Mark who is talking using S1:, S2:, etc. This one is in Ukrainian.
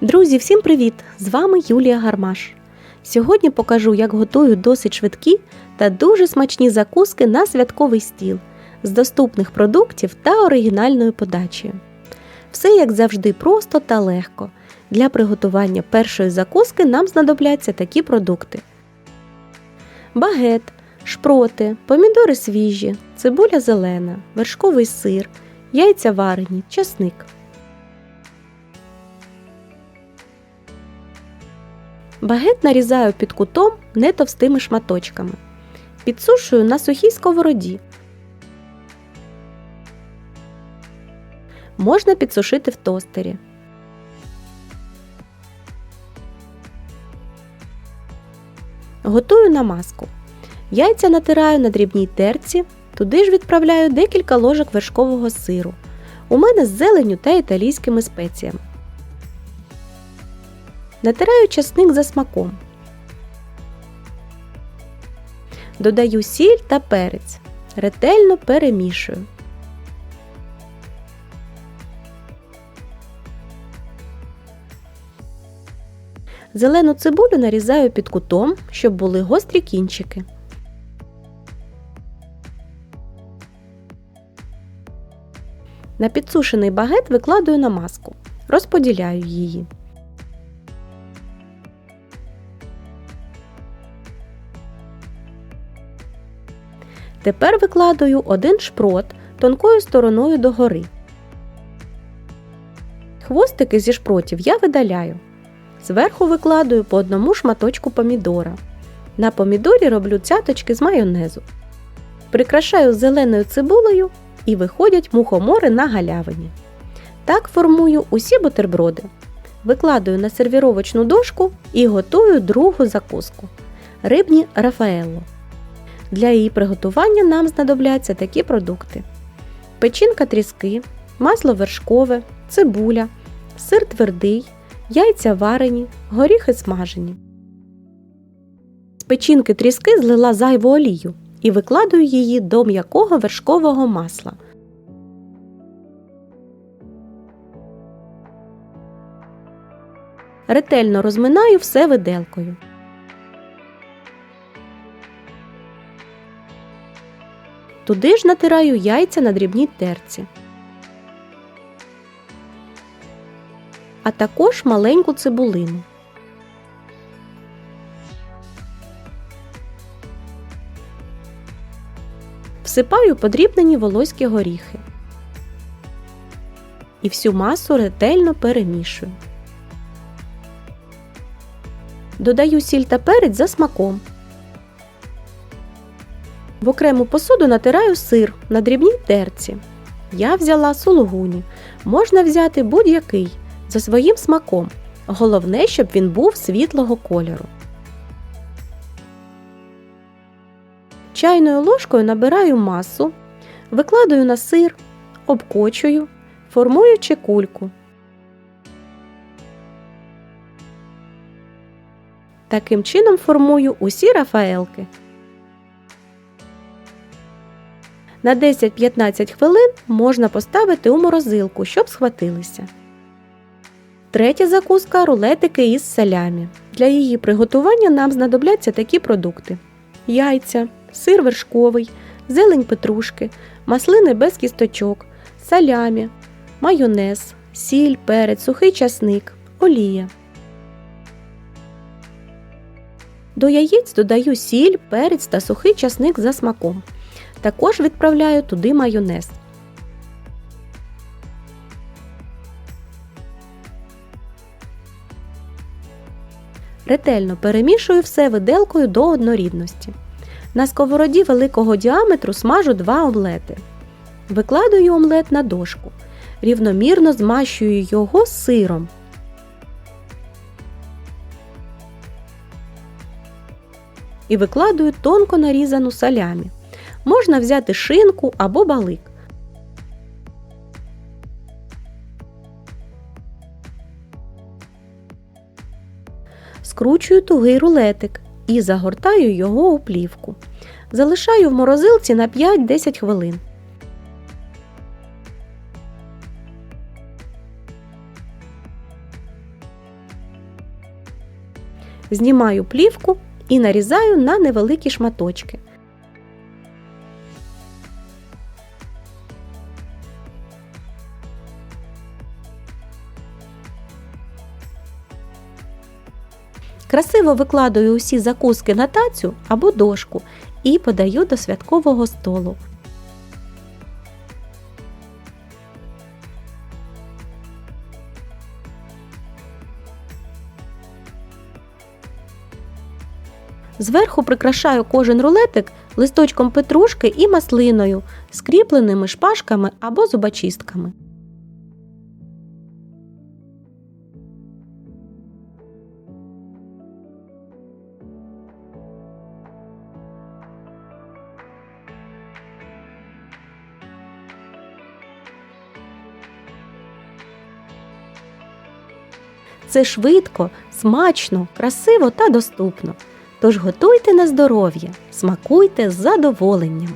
S1: Друзі, всім привіт! З вами Юлія Гармаш. Сьогодні покажу, як готую досить швидкі та дуже смачні закуски на святковий стіл з доступних продуктів та оригінальною подачею. Все, як завжди, просто та легко. Для приготування першої закуски нам знадобляться такі продукти: багет, шпроти, помідори свіжі, цибуля зелена, вершковий сир, яйця варені, часник. Багет нарізаю під кутом не товстими шматочками. Підсушую на сухій сковороді. Можна підсушити в тостері. Готую намазку. Яйця натираю на дрібній терці, туди ж відправляю декілька ложок вершкового сиру. У мене з зеленю та італійськими спеціями. Натираю часник за смаком. Додаю сіль та перець. Ретельно перемішую. Зелену цибулю нарізаю під кутом, щоб були гострі кінчики. На підсушений багет викладаю намазку. Розподіляю її. Тепер викладаю один шпрот тонкою стороною догори. Хвостики зі шпротів я видаляю. Зверху викладаю по одному шматочку помідора. На помідорі роблю цяточки з майонезу. Прикрашаю зеленою цибулею і виходять мухомори на галявині. Так формую усі бутерброди. Викладаю на сервіровочну дошку і готую другу закуску рибні рафаелло. Для її приготування нам знадобляться такі продукти: печінка тріски, масло вершкове, цибуля, сир твердий, яйця варені, горіхи смажені. З печінки тріски злила зайву олію і викладаю її до м'якого вершкового масла. Ретельно розминаю все виделкою. Туди ж натираю яйця на дрібній терці, а також маленьку цибулину. Всипаю подрібнені волоські горіхи і всю масу ретельно перемішую. Додаю сіль та перець за смаком. В окрему посуду натираю сир на дрібній терці. Я взяла сулугуні. Можна взяти будь-який за своїм смаком. Головне, щоб він був світлого кольору. Чайною ложкою набираю масу, викладаю на сир, обкочую, формуючи кульку. Таким чином формую усі рафаелки. На 10-15 хвилин можна поставити у морозилку, щоб схватилися. Третя закуска рулетики із салямі. Для її приготування нам знадобляться такі продукти: яйця, сир вершковий, зелень петрушки, маслини без кісточок, салямі, майонез, сіль, перець, сухий часник, олія. До яєць додаю сіль, перець та сухий часник за смаком. Також відправляю туди майонез. Ретельно перемішую все виделкою до однорідності. На сковороді великого діаметру смажу два омлети. Викладаю омлет на дошку. Рівномірно змащую його сиром. І викладаю тонко нарізану салямі. Можна взяти шинку або балик. Скручую тугий рулетик і загортаю його у плівку. Залишаю в морозилці на 5-10 хвилин. Знімаю плівку і нарізаю на невеликі шматочки. Красиво викладаю усі закуски на тацю або дошку і подаю до святкового столу. Зверху прикрашаю кожен рулетик листочком петрушки і маслиною, скріпленими шпажками або зубочистками. Це швидко, смачно, красиво та доступно. Тож готуйте на здоров'я, смакуйте з задоволенням.